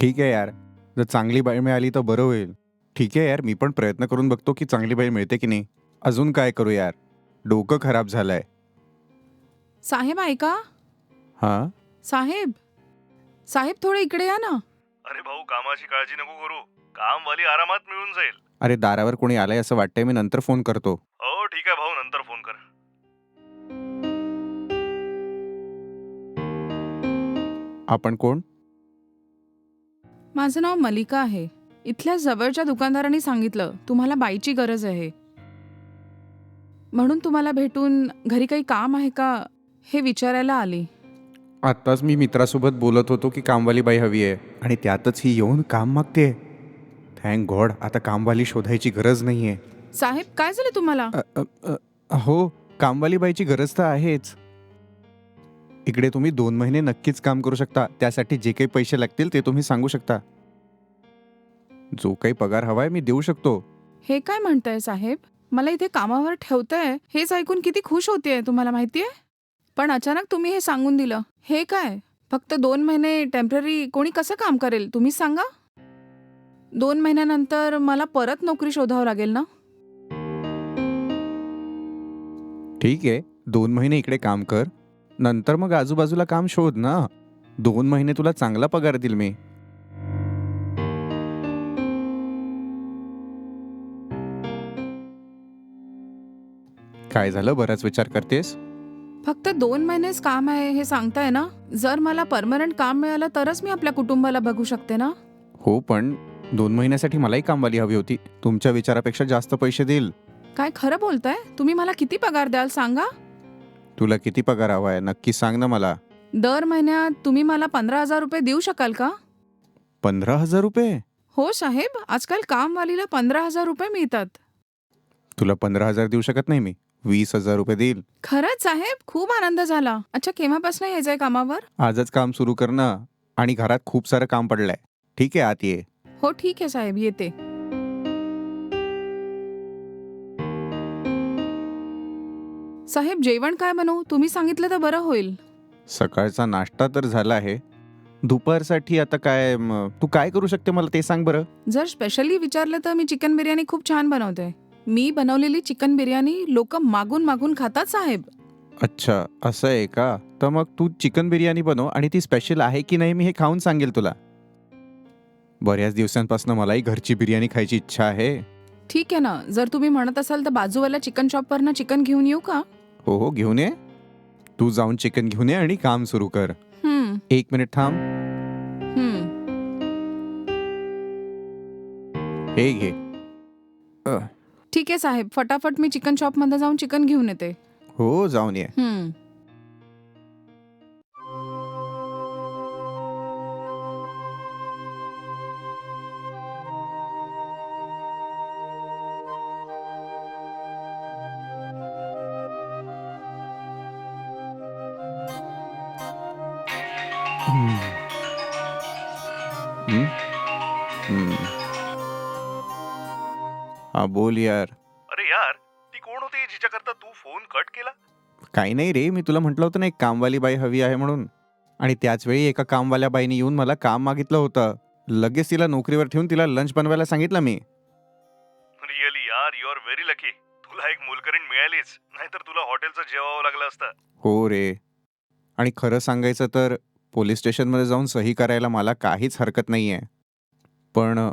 ठीक आहे यार. जर चांगली बाई मिळाली तर बरं होईल. ठीक आहे यार मी पण प्रयत्न करून बघतो की चांगली बाई मिळते की नाही. अजून काय करू यार? डोकं खराब झालंय. साहेब ऐका. हां? साहेब. साहेब थोडे इकडे या ना. अरे भाऊ कामाची काळजी नको करू. कामवाली आरामात मिळून जाईल. अरे दारावर कोणी आलंय असं वाटतंय मी नंतर फोन करतो. हो ठीक आहे भाऊ नंतर फोन कर. आपण कोण? माझं नाव मलिका आहे. इथल्या जवळच्या दुकानदारांनी सांगितलं तुम्हाला बाईची गरज आहे. म्हणून तुम्हाला भेटून घरी काही काम आहे का हे विचारायला आली. आत्ताच मी मित्रासोबत बोलत होतो की कामवाली बाई हवी आहे आणि त्यातच ही येऊन काम मागते थँक गॉड आता कामवाली शोधायची गरज नाही आहे साहेब काय झालं तुम्हाला? अ, अ, अ, हो कामवाली बाईची गरज तर आहेच. इकडे तुम्ही दोन महिने नक्कीच काम करू शकता. त्यासाठी जे काही पैसे लागतील ते तुम्ही सांगू शकता. जो काही पगार हवाय मी देऊ शकतो. हे काय म्हणताय साहेब? मला इथे कामावर ठेवताय हेच ऐकून किती खुश होतीये तुम्हाला माहितीये? पण अचानक तुम्ही हे सांगून दिलं. हे काय? फक्त दोन महिने टेंपररी कोणी कसं काम करेल? तुम्हीच सांगा. दोन महिन्यानंतर मला परत नोकरी शोधावं लागेल ना? ठीक आहे. दोन महिने इकडे काम कर. नंतर मग आजूबाजूला काम शोध ना. दोन महिने तुला चांगला पगार देईल मी. काय झालं? बराच विचार करतेस? फक्त दोन महिनेच काम आहे हे सांगताय ना? जर मला परमनंट काम मिळालं तरच मी आपल्या कुटुंबाला बघू शकते ना? हो पण दोन महिन्यासाठी मलाही कामवाली हवी होती. तुमच्या विचारापेक्षा जास्त पैसे देईल. काय खरं बोलताय? तुम्ही मला किती पगार द्याल सांगा? तुला किती पगार हवा आहे? नक्की सांग ना मला. दर महिन्यात तुम्ही मला पंधरा हजार रुपये देऊ शकाल का? पंधरा हजार रुपये? हो साहेब आजकाल कामवालीला पंधरा हजार रुपये मिळतात. तुला पंधरा हजार देऊ शकत नाही मी. वीस हजार रुपये देईल. खरंच साहेब खूप आनंद झाला. अच्छा केव्हापासून यायचंय कामावर? आजच काम सुरू कर ना. आणि घरात खूप सारं काम पडलंय. ठीक आहे आत ये. हो ठीक आहे साहेब येते. साहेब जेवण काय बनवू? तुम्ही सांगितलं तर बरं होईल. सकाळचा नाश्ता तर झाला आहे. दुपारसाठी आता काय म, तू काय करू शकते मला ते सांग बरं. जर स्पेशली विचारलं तर मी चिकन बिर्याणी खूप छान बनवते. मी बनवलेली चिकन बिर्याणी लोक मागून मागून खातात साहेब. अच्छा असं आहे का? तर मग तू चिकन बिर्याणी बनव आणि ती स्पेशल आहे की नाही मी हे खाऊन सांगेल तुला. बऱ्याच दिवसांपासून मलाही घरची बिर्याणी खायची इच्छा आहे. ठीक आहे ना. जर तुम्ही म्हणत असाल तर बाजूवाल्या चिकन शॉपवरनं चिकन घेऊन येऊ का? हो हो घेऊन ये. तू जाऊन चिकन घेऊन ये आणि काम सुरू कर. हम्म. एक मिनिट थांब. हम्म. हे घे. ठीक आहे साहेब फटाफट मी चिकन शॉपमध्ये जाऊन चिकन घेऊन येते. हो जाऊन ये. हम्म. हा बोल यार. अरे यार ती कोण होती जिच्याकरता तू फोन कट केला? काही नाही रे मी तुला म्हटलं होतं ना एक कामवाली बाई हवी आहे म्हणून. आणि त्याच वेळी एका कामवाल्या बाईने येऊन मला काम मागितलं होतं. लगेच तिला नोकरीवर ठेवून तिला लंच बनवायला सांगितलं मी. रिअली यार यू आर व्हेरी लकी तुला एक मुलकरीण मिळालीच नाहीतर तुला हॉटेलचं जेवावं लागलं असतं. हो रे. आणि खरं सांगायचं तर पोलीस स्टेशनमध्ये जाऊन सही करायला मला काहीच हरकत नाही आहे पण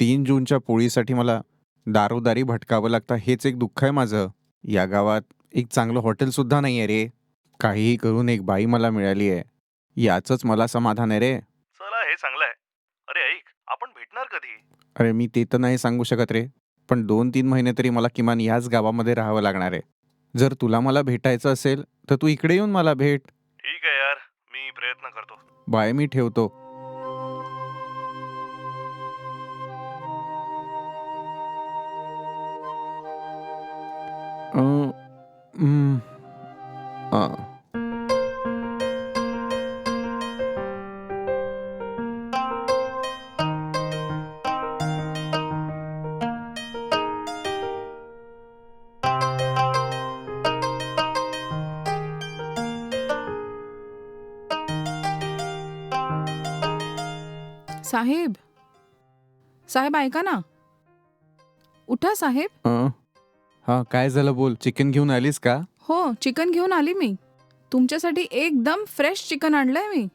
तीन जूनच्या पोळीसाठी मला दारोदारी भटकावं लागतं. हेच एक दुःख आहे माझं. या गावात एक चांगलं हॉटेलसुद्धा नाही आहे रे. काहीही करून एक बाई मला मिळाली आहे. याचंच मला समाधान आहे रे. चला हे चांगलं आहे. अरे ऐक आपण भेटणार कधी? अरे मी ते तर नाही सांगू शकत रे. पण दोन तीन महिने तरी मला किमान याच गावामध्ये राहावं लागणार आहे. जर तुला मला भेटायचं असेल तर तू इकडे येऊन मला भेट. ठीक आहे यार. मी प्रयत्न करतो. बाय मी ठेवतो. साहेब. साहेब ऐका ना. उठा साहेब. अं, हा काय झालं बोल? चिकन घेऊन आलीस का? हो चिकन घेऊन आली मी. तुमच्यासाठी एकदम फ्रेश चिकन आणलंय मी.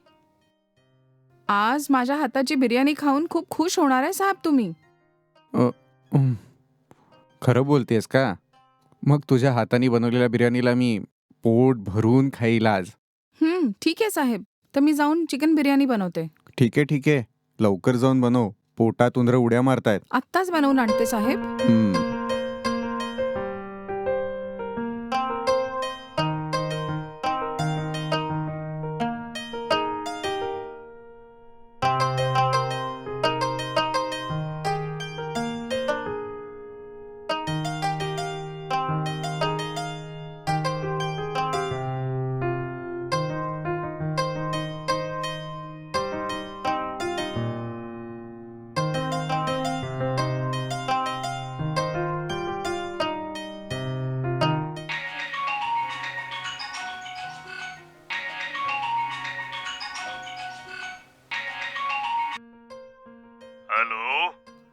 आज माझ्या हाताची बिर्याणी खाऊन खूप खुश होणार आहे साहेब तुम्ही. उम्म. खरं बोलतेस का? मग तुझ्या हाताने बनवलेल्या बिर्याणीला मी पोट भरून खाईल आज. हं, ठीक आहे साहेब. तर मी जाऊन चिकन बिर्याणी बनवते. ठीक आहे ठीक आहे. लवकर जाऊन बनव. पोटात उंदरं उड्या मारतायत. आत्ताच बनवून आणते साहेब. हम्म.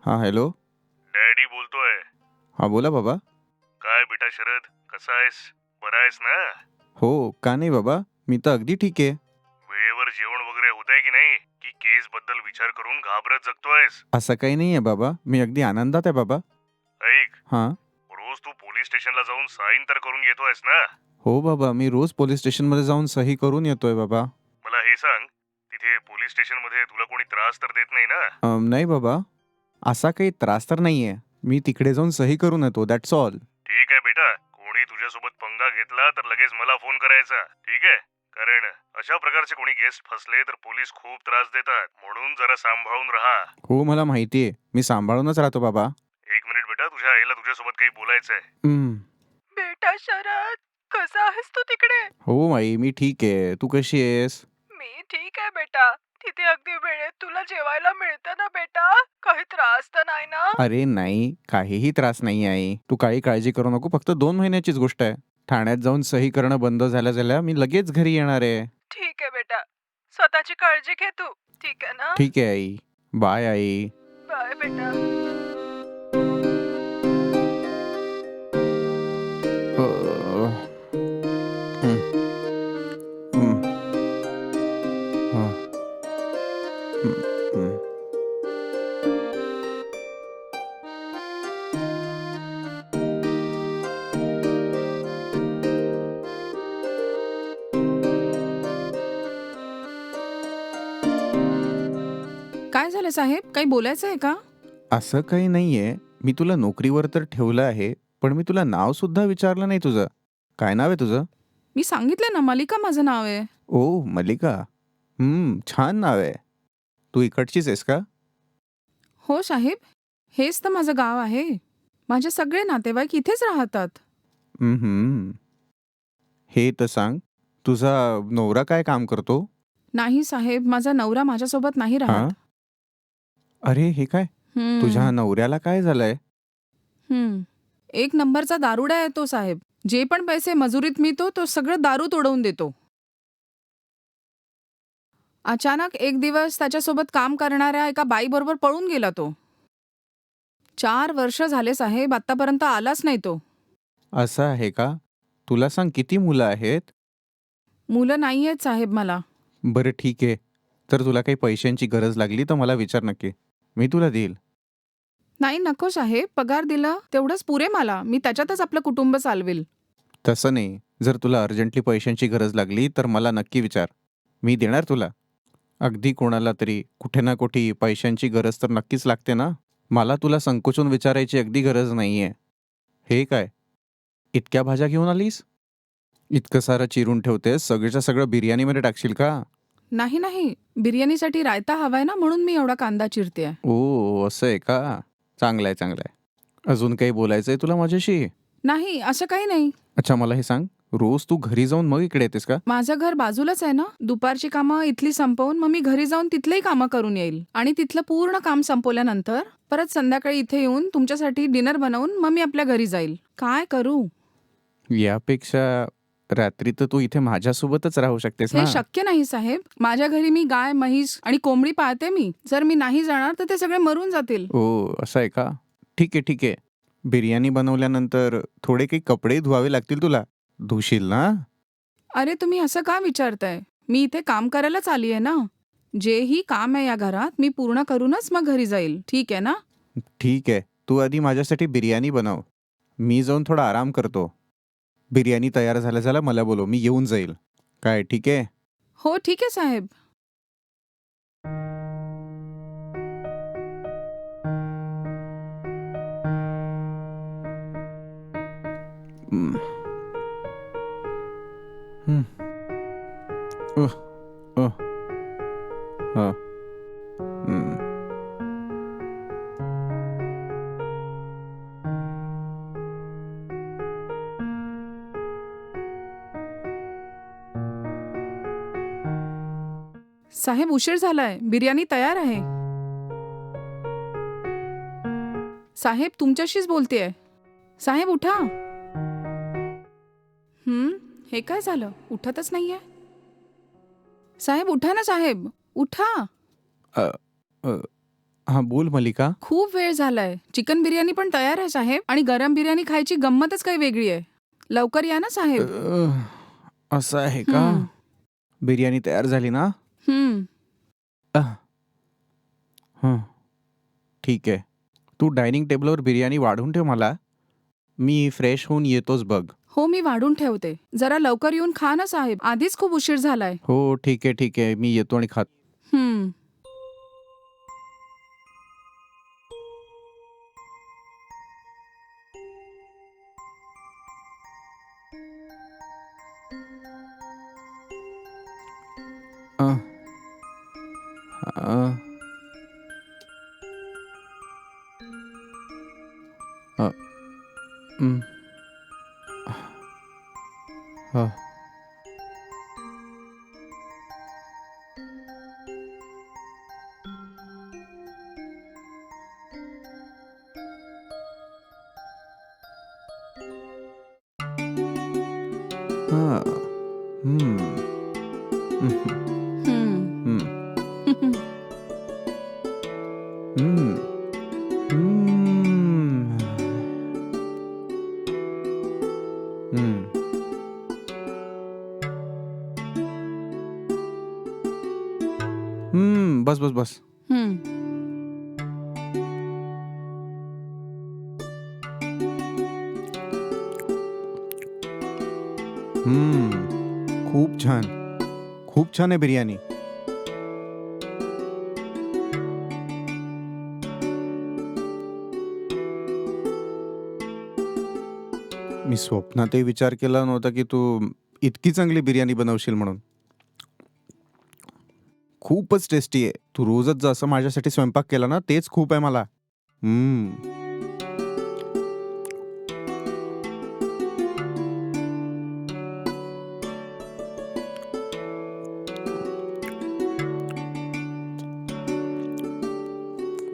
हा हॅलो डॅडी बोलतोय. हा बोला बाबा. काय बेटा शरद कसा आहेस? बरा आहेस ना? हो का नाही बाबा? मी तर अगदी ठीक आहे. वेळेवर जेवण वगैरे होतंय की नाही की केस बद्दल विचार करून घाबरत जगतोयस? असं काही नाही आहे बाबा. मी अगदी आनंदात आहे बाबा. ऐक. हां. रोज तू पोलीस स्टेशनला जाऊन साईन तर करून येतोयस ना? हो बाबा मी रोज पोलीस स्टेशनमध्ये जाऊन सही करून येतोय बाबा. मला हे सांग तिथे पोलीस स्टेशनमध्ये तुला कोणी त्रास तर देत नाही ना? अम, नाही बाबा. असा काही त्रास तर नाही आहे मी तिकडे जाऊन सही करून येतो दॅट्स ऑल ठीक आहे बेटा. कोणी तुझ्यासोबत पंगा घेतला तर लगेच मला फोन करायचा. ठीक आहे? कारण अशा प्रकारचे कोणी गेस्ट फसले तर पोलीस खूप त्रास देतात. म्हणून जरा सांभाळून राहा. हो मला माहिती आहे. मी सांभाळूनच राहतो बाबा. एक मिनिट बेटा. तुझ्या आईला तुझ्यासोबत काही बोलायचंय. हम्म. बेटा शरद कसा आहेस तू तिकडे? हो माई मी ठीक आहे. तू कशी आहेस? मी ठीक आहे बेटा. तिथे अगदी वेळेत तुला जेवायला मिळतं ना बेटा? काही त्रास तर नाही ना? अरे नाही काहीही त्रास नाही आहे तू काही काळजी करू नको फक्त दोन महिन्याचीच गोष्ट आहे. ठाण्यात जाऊन सही करणं बंद झाल्या झाल्या मी लगेच घरी येणार आहे. ठीक आहे बेटा. स्वतःची काळजी घे तू. ठीक आहे ना? ठीक आहे आई. बाय आई. बाय बेटा. साहेब काही बोलायचं आहे का? असं काही नाहीये. मी तुला नोकरीवर तर ठेवलं आहे पण मी तुला नाव सुद्धा विचारलं नाही तुझं. काय नाव आहे तुझं? मी सांगितलं ना मालिका माझं नाव आहे. ओ मल्लिका हम्म छान नाव आहे. तू इकडचीच आहेस का? हो साहेब हेच तर माझं गाव आहे. माझे सगळे नातेवाईक इथेच राहतात. हम्म. हे तर सांग तुझा नवरा काय काम करतो? नाही साहेब माझा नवरा माझ्यासोबत नाही हा? राहत अरे हे काय? हम्म, तुझ्या नवऱ्याला काय झालंय? हम्म. एक नंबरचा दारुडा आहे तो साहेब. जे पण पैसे मजुरीत मिळतो तो सगळं दारू तोडवून देतो. अचानक एक दिवस त्याच्यासोबत काम करणाऱ्या एका बाईबरोबर पळून गेला तो. चार वर्ष झाले साहेब. आतापर्यंत आलाच नाही तो. असं आहे का? तुला सांग किती मुलं आहेत? मुलं नाही आहेत साहेब मला. बरं ठीक आहे. तर तुला काही पैशांची गरज लागली तर मला विचार नक्की. मी तुला देईल. नाही नको साहेब पगार दिला तेवढंच पुरे मला. मी त्याच्यातच आपलं कुटुंब चालवेल. तसं नाही. जर तुला अर्जंटली पैशांची गरज लागली तर मला नक्की विचार. मी देणार तुला? अगदी कोणाला तरी कुठे ना कुठे पैशांची गरज तर नक्कीच लागते ना? मला तुला संकोचून विचारायची अगदी गरज नाही आहे हे काय? इतक्या भाज्या घेऊन आलीस? इतकं सारं चिरून ठेवतेस सगळीच्या सगळं बिर्याणीमध्ये टाकशील का? नाही नाही. बिर्याणीसाठी रायता हवाय ना म्हणून मी एवढा कांदा चिरते ओ असं आहे का? चांगलं आहे चांगलं आहे अजून काही बोलायचं आहे तुला माझ्याशी? नाही असं काही नाही. अच्छा मला हे सांग. रोज तू घरी जाऊन मग इकडे येतेस का? माझं घर बाजूलाच आहे ना. दुपारची कामं इथली संपवून मग मी घरी जाऊन तिथलेही कामं करून येईल. आणि तिथलं पूर्ण काम संपवल्यानंतर परत संध्याकाळी इथे येऊन तुमच्यासाठी डिनर बनवून मग मी आपल्या घरी जाईल. काय करू? यापेक्षा रात्री तर तू इथे माझ्यासोबतच राहू शकतेस हे ना. शक्य नाही साहेब. माझ्या घरी मी गाय म्हैस आणि कोंबडी पाळते मी. जर मी नाही जाणार तर ते सगळे मरून जातील. ओ असं आहे का? ठीक आहे ठीक आहे. बिर्याणी बनवल्यानंतर थोडे काही कपडे धुवावे लागतील तुला. धुशील ना? अरे तुम्ही असं का विचारताय? मी इथे काम करायलाच आली आहे ना. जेही काम आहे या घरात मी पूर्ण करूनच मग घरी जाईल. ठीक आहे ना? ठीक आहे. तू आधी माझ्यासाठी बिर्याणी बनव. मी जाऊन थोडा आराम करतो. बिर्याणी तयार झाल्या झाल्या मला बोलव मी येऊन जाईल काय ठीक आहे हो ठीक आहे साहेब हम्म. हम्म. हा. साहेब उशीर झालाय. बिर्याणी तयार आहे. साहेब तुमच्याशीच बोलतेय. साहेब उठा. हम्म हे काय झालं? उठतच नाहीये. साहेब उठा ना साहेब. उठा. हा बोल मलिका खूप वेळ झालाय. चिकन बिर्याणी पण तयार आहे साहेब. आणि गरम बिर्याणी खायची गंमतच काही वेगळी आहे. लवकर या ना साहेब. असं आहे का. बिर्याणी तयार झाली ना? हम्म. हं. ठीक आहे. तू डायनिंग टेबलवर बिर्याणी वाढून ठेव मला. मी फ्रेश होऊन येतोच बघ. हो मी वाढून ठेवते. जरा लवकर येऊन खा ना साहेब. आधीच खूप उशीर झालाय. हो ठीक आहे ठीक आहे. मी येतो आणि खात हा. हम्म. हम्म. हम्म हम्म. हम्म. हम्म. हम्म. हम्म बस बस बस हम्म खूप छान. खूप छान आहे बिर्याणी. मी स्वप्नातही विचार केला नव्हता की तू इतकी चांगली बिर्याणी बनवशील म्हणून. खूपच टेस्टी आहे. तू रोजच जसं माझ्यासाठी स्वयंपाक केला ना तेच खूप आहे मला. हम्म.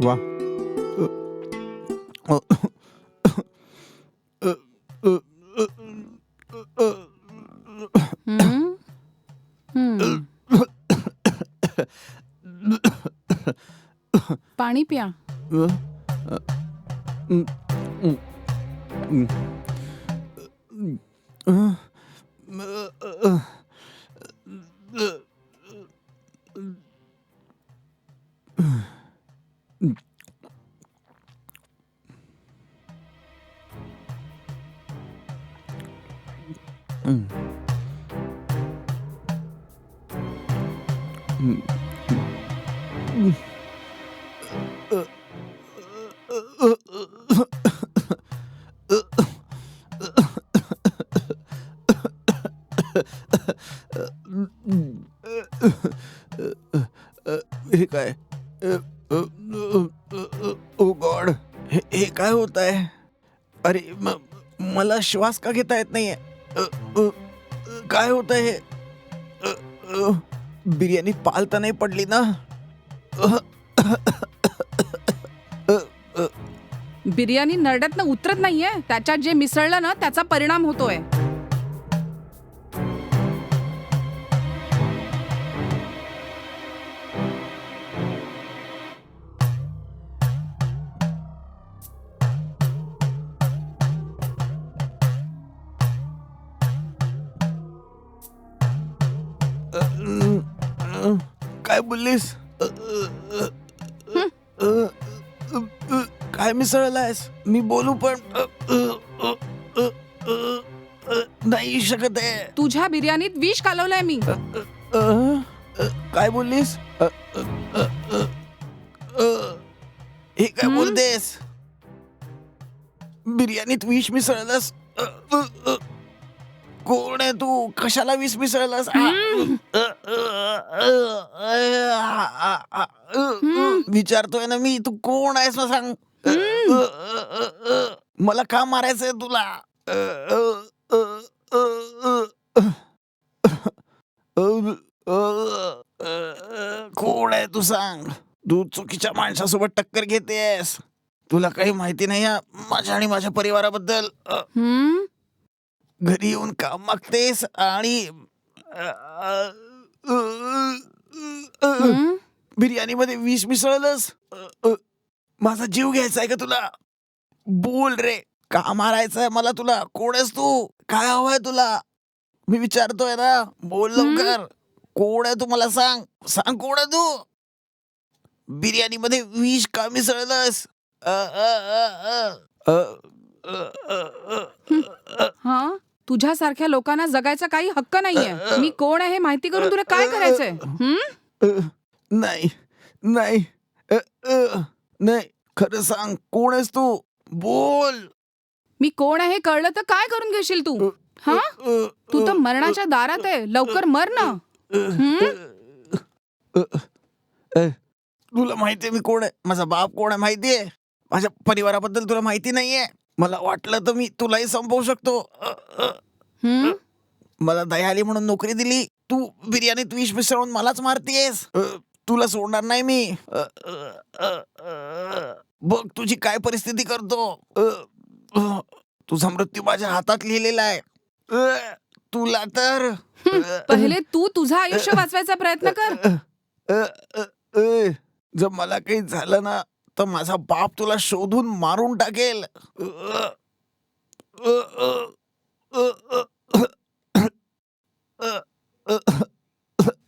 वा हम्म हम्म पाणी प्या. काय अरे मला श्वास का घेता येत नाहीये। काय होत आहे बिर्याणी पाल तर नाही पडली ना? बिर्याणी नरड्यातनं उतरत नाहीये. त्याच्यात जे मिसळलं ना त्याचा परिणाम होतोय. बोललीस? अ, अ, अ, अ, अ, अ, काय मिसळलायस? मी बोलू पण अ, अ, अ, अ, अ, अ, नाही शकत आहे. तुझ्या बिर्याणीत विष कालवलंय मी. अ, अ, अ, काय बोललीस? अ, अ, अ, अ, अ, हे काय? बोलतेस? बिर्याणीत विष मिसळलंस? अ, अ, अ, कोण आहे तू कशाला वीस मिसळलास विचारतोय ना मी तू कोण आहेस ना सांग मला का मारायचंय तुला कोण आहे तू सांग तू चुकीच्या माणसासोबत टक्कर घेतेस तुला काही माहिती नाही माझ्या आणि माझ्या परिवाराबद्दल घरी येऊन काम मागतेस आणि बिर्याणी मध्ये विष मिसळलंस माझा जीव घ्यायचा आहे का तुला बोल रे का मारायचंय मला तुला कोण आहेस तू काय हवंय तुला मी विचारतोय ना बोल लवकर कोण आहे तू मला सांग सांग कोण आहे तू बिर्याणी मध्ये विष का मिसळलंस हा तुझ्यासारख्या लोकांना जगायचा काही हक्क नाहीये. मी कोण आहे माहिती करून तुला काय करायचंय? हं? नाही नाही अ, अ, नाही खरं सांग कोण आहेस तू? बोल. मी कोण आहे कळलं तर काय करून घेशील तू? हा? तू तर मरणाच्या दारात आहे. लवकर मर ना. हं? अ, अ, तुला माहितीये मी कोण आहे? माझा बाप कोण आहे माहितीये? माझ्या परिवाराबद्दल तुला माहिती नाहीये? मला वाटलं तर मी तुलाही संपवू शकतो. अ, अ? मला दया आली म्हणून नोकरी दिली. तू बिर्याणीत विष मिसळून मलाच मारतीयस. अ, तुला सोडणार नाही मी. अ, अ, अ, अ, बघ तुझी काय परिस्थिती करतो. अ, अ, तुझा मृत्यू माझ्या हातात लिहिलेला आहे. अ, तुला तर. पहिले तू तुझं आयुष्य वाचवायचा प्रयत्न कर. अ, अ, अ, जर मला काही झालं ना तर माझा बाप तुला शोधून मारून टाकेल.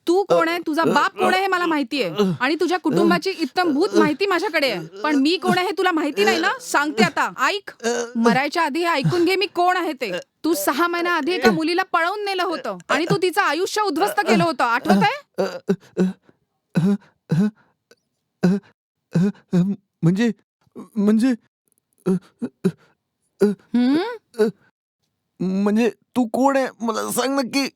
तू कोण आहे? तुझा बाप कोण आहे हे मला माहितीये आणि तुझ्या कुटुंबाची इत्तमभूत माहिती माझ्याकडे आहे. पण मी कोण आहे हे तुला माहिती नाही ना? सांगते आता. ऐक. मरायच्या आधी हे ऐकून घे मी कोण आहे ते. तू सहा महिन्या आधी एका मुलीला पळवून नेलं होतं. आणि तू तिचं आयुष्य उद्ध्वस्त केलं होतं. आठवत आहे म्हणजे म्हणजे म्हणजे तू कोण आहे? मला सांग नक्की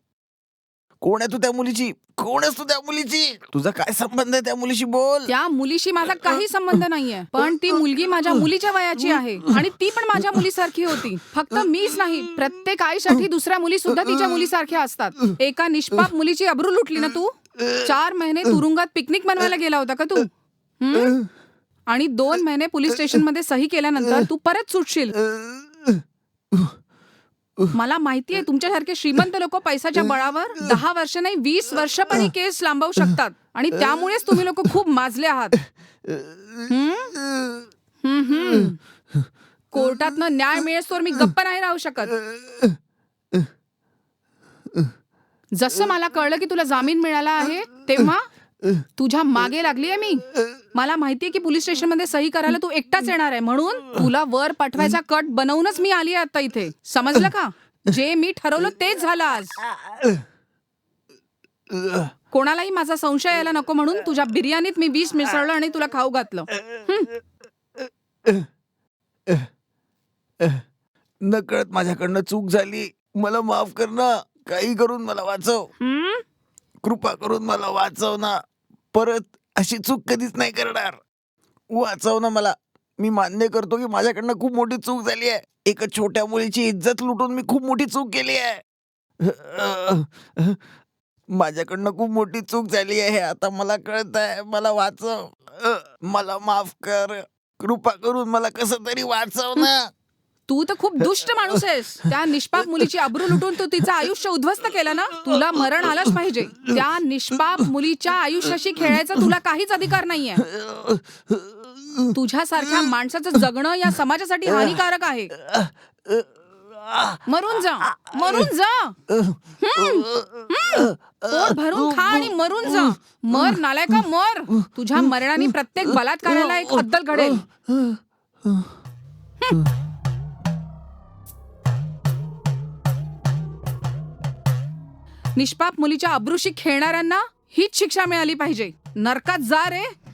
कोण आहे तू त्या मुलीची? कोण आहेस तू त्या मुलीची? तुझा काय संबंध आहे त्या मुलीशी बोल. त्या मुलीशी माझा काही संबंध नाहीये. पण ती मुलगी माझ्या मुलीच्या वयाची आहे आणि ती पण माझ्या मुलीसारखी होती. फक्त मीच नाही. प्रत्येक आईसाठी दुसऱ्या मुली सुद्धा तिच्या मुलीसारख्या असतात. एका निष्पाप मुलीची अब्रू लुटली ना तू? चार महिने तुरुंगात पिकनिक मनवायला गेला होता का तू? हं? आणि दोन महिने पोलीस स्टेशनमध्ये सही केल्यानंतर तू परत सुटशील मला माहितीये तुमच्यासारखे श्रीमंत लोक पैशाच्या बळावर दहा वर्ष नाही वीस वर्ष पण ही केस लांबवू शकतात आणि त्यामुळेच तुम्ही लोक खूप माजले आहात हं? हं, हं. कोर्टातनं न्याय मिळेस्तोवर मी गप्प नाही राहू शकत जसं मला कळलं की तुला जामीन मिळाला आहे तेव्हा तुझ्या मागे लागलीये मी. मला माहितीये की पोलीस स्टेशनमध्ये सही करायला तू एकटाच येणार आहे म्हणून तुला वर पाठवायचा कट बनवूनच मी आली आता इथे. समजलं का? जे मी ठरवलं तेच झालं आज. कोणालाही माझा संशय यायला नको म्हणून तुझ्या बिर्याणीत मी विष मिसळलं आणि तुला खाऊ घातलं. नकळत माझ्याकडनं चूक झाली. मला माफ कर ना. काही करून मला वाचव? कृपा करून मला वाचव ना. परत अशी चूक कधीच नाही करणार. वाचव ना मला. मी मान्य करतो की माझ्याकडनं खूप मोठी चूक झाली आहे. एका छोट्या मुलीची इज्जत लुटून मी खूप मोठी चूक केली आहे. माझ्याकडनं खूप मोठी चूक झाली आहे. आता मला कळत आहे मला वाचव. मला माफ कर. कृपा करून मला कसं तरी वाचव ना. तू तर खूप दुष्ट माणूस आहेस. त्या निष्पाप मुलीची अब्रू लुटून तू तिचं आयुष्य उद्ध्वस्त केलं ना? तुला मरण आलंच पाहिजे. त्या निष्पाप मुलीच्या आयुष्याशी खेळायचा तुला काहीच अधिकार नाहीये. तुझ्यासारख्या माणसाचं जगणं या समाजासाठी हानिकारक आहे. मरून जा. मरून जा. पोट भरून खा आणि मरून जा. मर नालायका मर. तुझ्या मरणाने प्रत्येक बलात्काराला एक अद्दल घडेल. निष्पाप मुलीच्या अब्रुशी खेळणाऱ्यांना हीच शिक्षा मिळाली पाहिजे. नरकात जा रे.